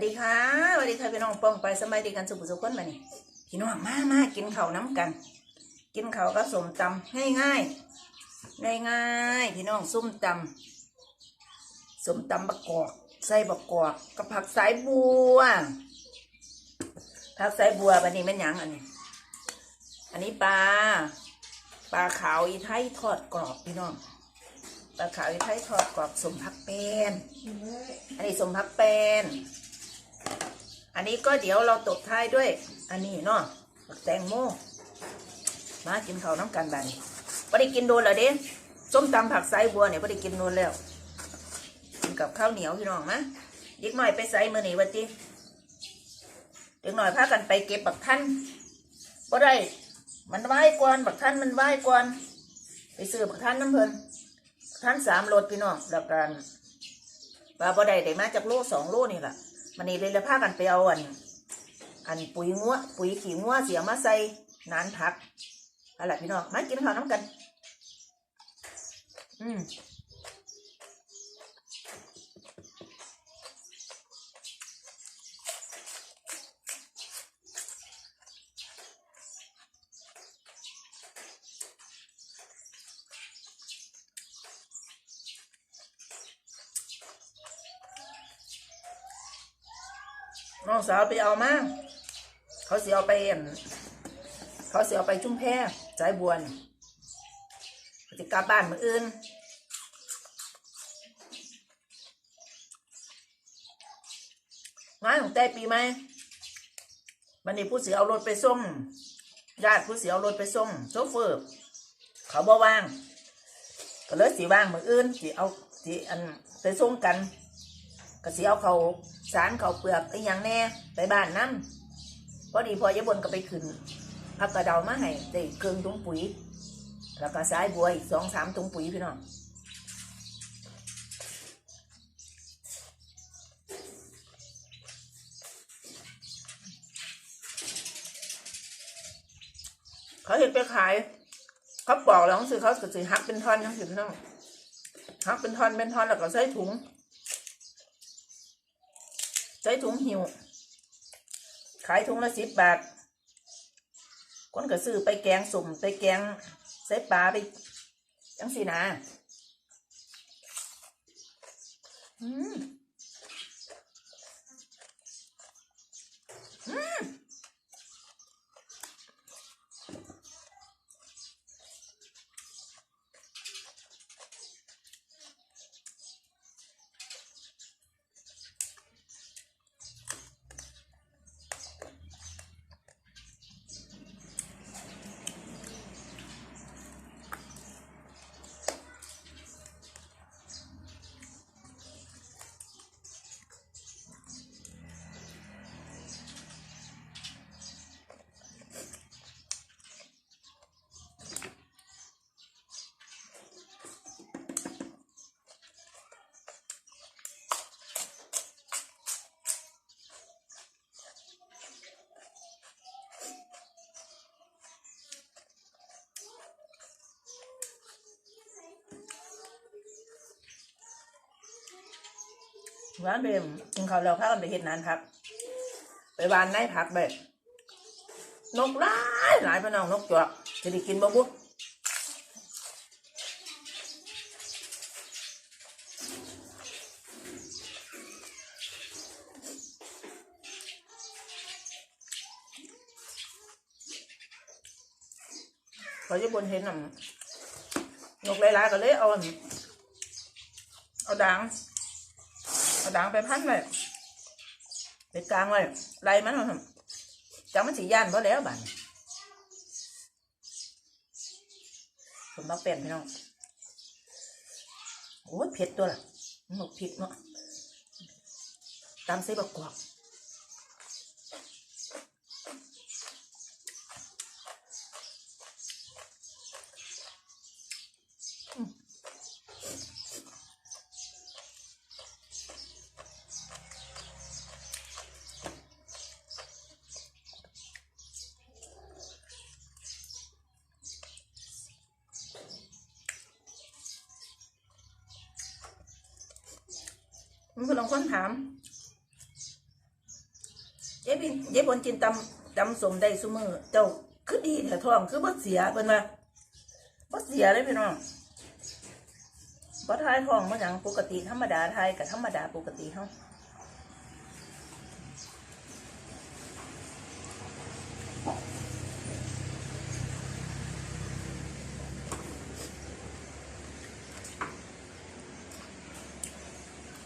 วัสดีค่ะสวัสดีค่ะพี่น้องป้องไปสบายดีกันสุขสุขคนมาเนี่ยพี่น้องมามากินข้าวน้ำกัน กินข้าวก็สมตำง่ายง่ายง่ายง่ายพี่น้องส้มตำสมตำบักกอกใส่บักกอกกับผักสายบัว ผักสายบัวบันนี้แม่นยังอันนี้ อันนี้ปลาปลาขาวอีไทยทอดกรอบพี่น้องปลาขาวอีไทยทอดกรอบสมผักเป็น อันนี้สมผักเป็น อันนี้ก็เดี๋ยวเราตบท้ายด้วย อันนี้เนาะผักแตงโมมากินข้าวน้ำกันบัดนไม่ได้กินโดนแล้วเด้ส้มตำผักไซบัวเนี่ยไม่ได้กินโดนแล้วกินกับข้าวเหนียวพี่น้องมะเด็กหน่อยไปใส่มือหนีวันทีเด็กหน่อยพากันไปเก็บบักท่านบ่ได้ มันไหว้ก่อนบักท่านมันไหว้ก่อนไปซื้อบักท่านน้ำเพลินท่านสามโลพี่น้องแล้วกันปลาบ่ได้ได้มาจากโลสองโลนี่แหละ มันนี่เลยเลยพากันไปเอาอัน อันปุ๋ยงัวปุ๋ยขี้งัวเสียมาใส่นานผักอะไรพี่น้องมากินข้าวน้ำกัน อืม น้องสาวไปเอามาเขาเสียเอาไปอั่นเขาเสียเอาไปชุ่มแพสายบวนจะกลับบ้านมืออื่นงานของแต่ปีไหมวันนี้ผู้เสียเอารถไปส่งญาติผู้เสียเอารถไปส่งโชเฟอร์เขาบ่ว่าง ก็เลยสีว่างมืออื่นสีเอาสีอันไปส่งกัน ก็สิเอาเขา สารเขาเปลือกไอ้ยังแน่ไปบ้านนั่นพอดีพอยายบนก็ไปขึ้นพักกระเดามาให้ได้เครื่องถุงปุ๋ย แล้วก็สายบัวอีกสองสามถุงปุ๋ยพี่น้องเขาเห็นไปขาย เขาปอกแล้วสิเขาก็สิหักเป็นท่อนทั้งสิพี่น้องหักเป็นท่อนเป็นท่อนแล้วก็ใส่ถุง ใช้ถุงหิว ขายถุงละสิบบาท คนก็ซื้อไปแกงสุ่มไปแกงใส่ปลาไปจังสินะอืมอืม ร้านเบมกินข้าวแล้วพากันไปเห็ดนานครับ ไปวานในผักแบบนกหลายหลายพี่น้องนกจอกจะได้กินบ่บุพอญี่ปุ่นเห็นน่ะนกหลายๆก็เลยเอาเอาดัง เอาดังไปพันไว้ไปกลางไว้ไล่มันจังมันสีย่านเพราะแล้วบัดนี้ผมต้องเปลี่ยนพี่น้องโอ้ยเผ็ดตัวละหมกผิดเนาะตามใส่บักกวอก มันคือลองคนถามยายบินยายบนจินตำตำสมได้ซุมือเจ้าคือดีแต่ท้องคือบ่เสียเป็นมาบ่เสียเลยพี่น้องบ่ทายท้องบ่หยังปกติธรรมดาทายกับธรรมดาปกติเฮา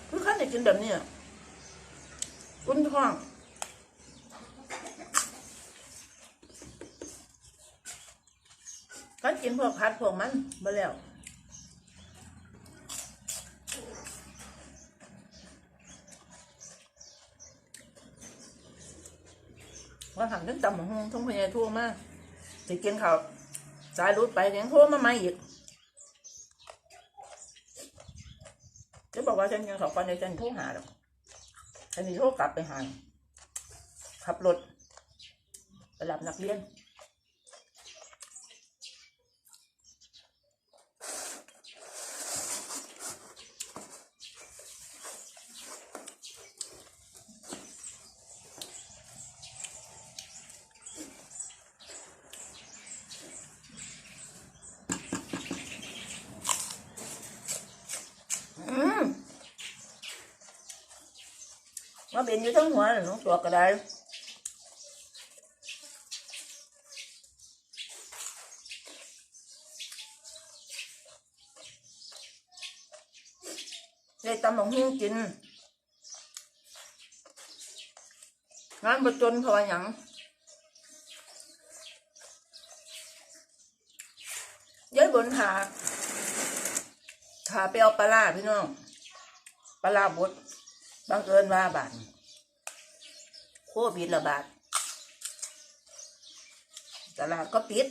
คือขั้นได้ กินแบบนี้อะอุ่นท้องก็กินพวกพัดพวกมันมาแล้วว่าหันทั้งตำหงทั้งพญาทั่วมากจะกินข้าวสายรุดไปเลี้ยงโทรมาไม่อีกจะ บอกว่าฉันกินข้าวก่อนเดียฉันโทรหาหรอกฉันจะโทรกลับไปหาขับรถไปรับนักเรียน อืม มาเป็นอยู่ทั้งหัวเลยน้องตัวก็ได้ได้ตำหมกหุ้งกินงานประจนเพราะว่าหยังย้ายบนหาขาไปเอาปลาร้าพี่น้องปลาร้าบด บังเอิญว่าบาทโควิดระบาดตลาดก็ปิด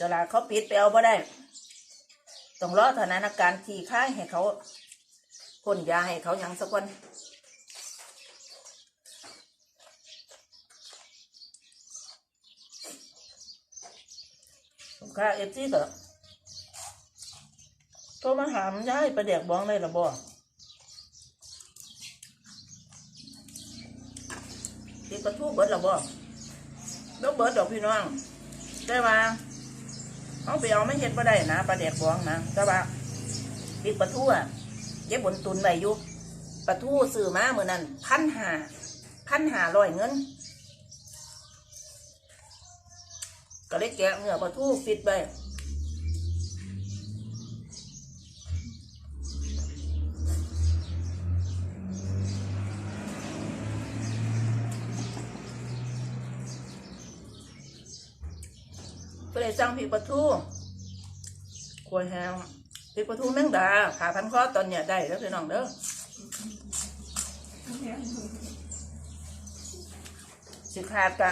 ตลาดเขาปิดไปเอาไ่ได้ ต้องรอสถานการณ์ที่ค่ายให้เขาพ่นยาให้เขายังสักวันลูกค้าเอฟซีก็ ทรมาหามย้ายประเด็กบ้องได้หรือบ่ติดประทูเบิดหรือบ่ดอกเบิดดอกพี่น้องได้มาเอาไปเอาไม่เห็นว่าได้นะประเด็กบ้องนะแต่ว่าติดประทูอะเย็บบนตุนไว้อยู่ประทูซื้อมาเหมือนนั้นพันหาพันหาร้อยเงินก็เลยแกะเนื้อปลาทูฟิตไป ก็เลยสั่งพริกปลาทูขวดแห้งพริกปลาทูแมงดาขาพันคอตอนเนี้ยได้แล้วพี่น้องเด้อสิขาดกะ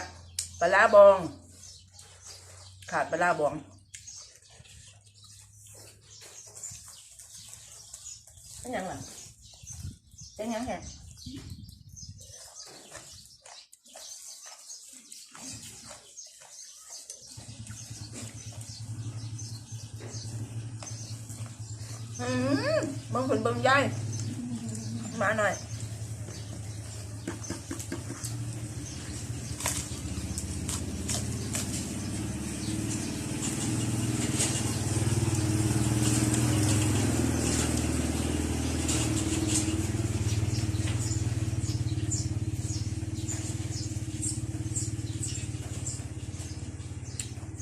ปลาบอง ขาดปลาบองเป็นหยังล่ะเป็นยังแฮะอืมมึง ผลเบิ่งยายมาหน่อย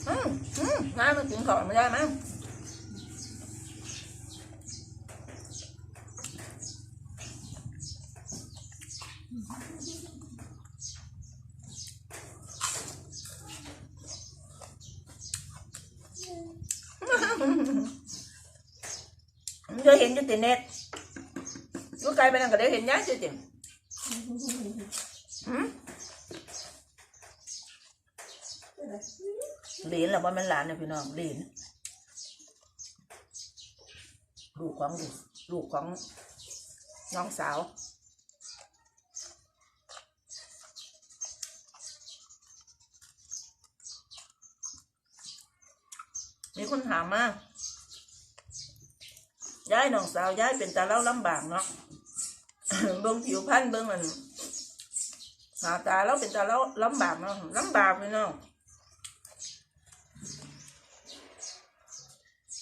อืมอืมน้ามันกินของไม่ได้มั้งเดี๋ยวเห็นอยู่ ติเน็ตลูกไกลไปนั่นก็เดี๋ยวเห็นย้ายสิติหืมหลีนหรือว่ามันหลานเนี่ยพี่น้องหลีนลูกของลูกของน้องสาวมีคนถามมา ย้ายน้องสาวย้ายเป็นตาเล่าลำบากเนาะเบิ่งผิวพันเบิ่งมันหาตาเราเป็นตาเราลำบากเนาะลำบากเลยเนาะ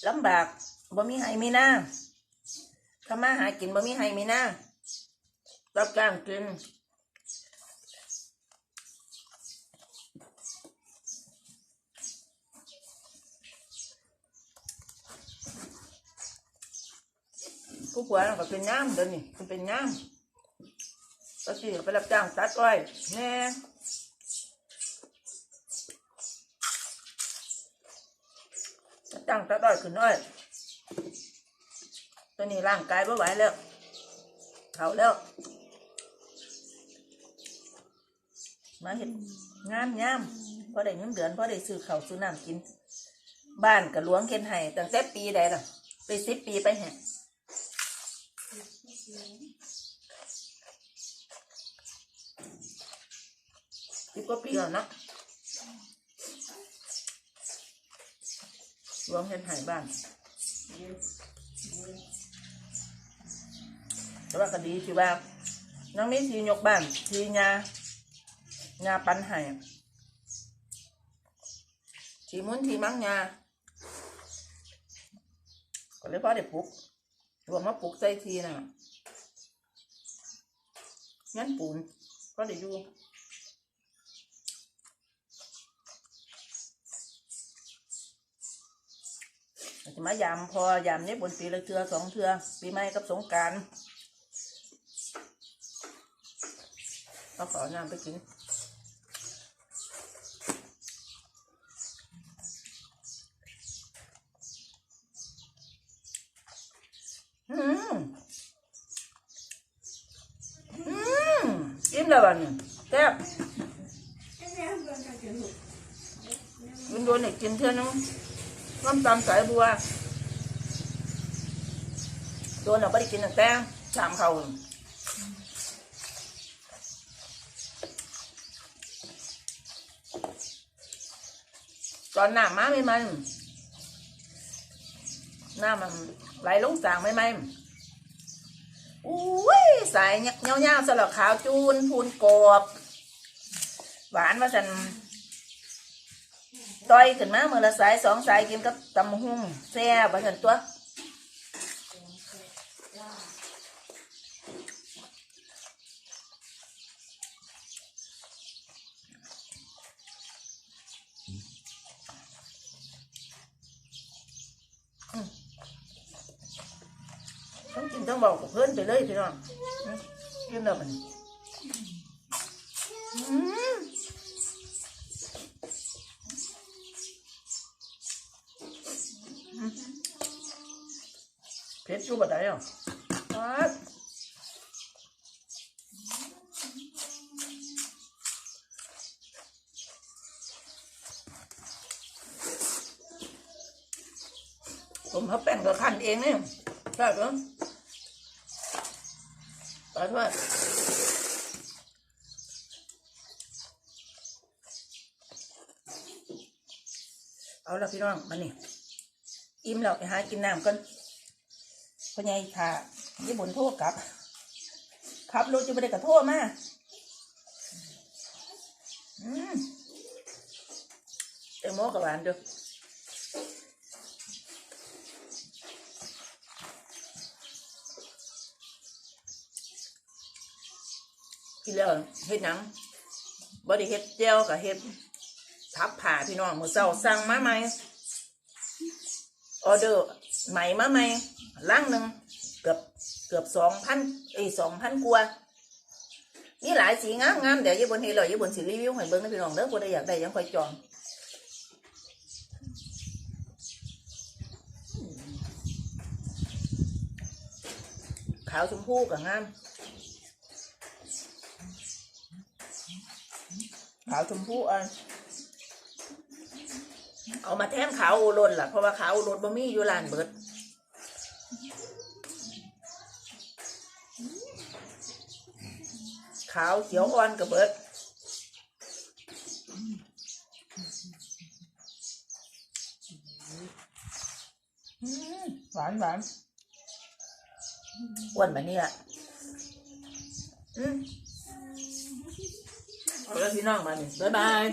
ลำบากบ่มีให้มีหน้าทำมาหากินบ่มีให้มีหน้ารับจ้างกิน ผู้ป่วยมันก็เป็นน้ำเดี๋ยวนี้มันเป็นน้ำก็สิไปรับจ้างตัดอ้อยแน่รับจ้างตัดอ้อยขึ้นอ้อยตัวนี้ร่างกายไม่ไหวแล้วเขาแล้วมาเห็นงามงามพอได้เงินเดือนพอได้ซื้อข้าวซื้อน้ำกิน บ้านกับหลวงเข็นให้ตั้งแต่ปีใดล่ะ ไปสิบปีไปแห่ สิบกว่าปีแล้วนะหลวงเข็นให้บ้านแต่ว่าก็ดีที่ว่าน้องมีทียกบ้านทีงางาปันให้ทีมุนทีมั้งงาก็เลยพอได้ปลุกรวมมาปลุกใส่ทีน่ะ งั้นปูนก็ได้อยู่อาจะมายามพอยามนี้บนปีละเทือสองเทือปีใหม่กับสงการก็ขอน้ำไปกิน อืมอืมกินแล้ วบ้านี่แซ่บกินโดนเนี่ยกินเท่านึงน้ำตาลสายบัวโดนเราไม่ได้กินตั้งแต่ชามเขาตอนหน้ามาไม่มันหน้ามันไหลลงจางไม่ไหม อุ้ยสายเงี้ยวๆสลับขาวจูนพูนกรอบหวานมาสันต้อยขึ้นมาเมื่อละสายสองสายกินกับตำหุ่งแซ่บมาสันตัว ต้องกินต้องบอกกับเพื่อนไปเลยพี่น้องกินแล้วมันเผ็ดอยู่บ่ได้อะผมเขาแป้งกับขั้นเองเนี่ยใช่ปะไปด้วยเอาละพี่น้องมานี่อิ่มแล้วไปหากินน้ำกันพ่อใหญ่ค่ะยี่บุญโทษกลับขับรถจะไปได้กับโทษมาอืมเต็มโมกับหวานดู กินแล้วเฮ็ดหยังบ่ได้เฮ็ดเจียวกับเฮ็ดทับผ่าพี่น้องมื้อเช้าสั่งมาใหม่ออเดอร์ใหม่มาใหม่ลังหนึ่งเกือบเกือบสองพันเอ้สองพันกว่ามีหลายสีงามงามๆเดี๋ยวยี่บนเฮลอยยี่บนสีรีวิวให้เบิ่งนะพี่น้องเด้อบ่ได้อยากได้ยังคอยจองขาวชมพูก็งาม ขาวชมพูอะเอามาแทนขาวโอรนล่ะ เพราะว่าขาวโอรนบ่มีอยู่ร้านเบิดขาวเขียวอ่อนกับเบิดหวานหวานอ้วนแบบนี้อะอืม เอาแล้วพี่น้องมาเนี่ยบ๊ายบาย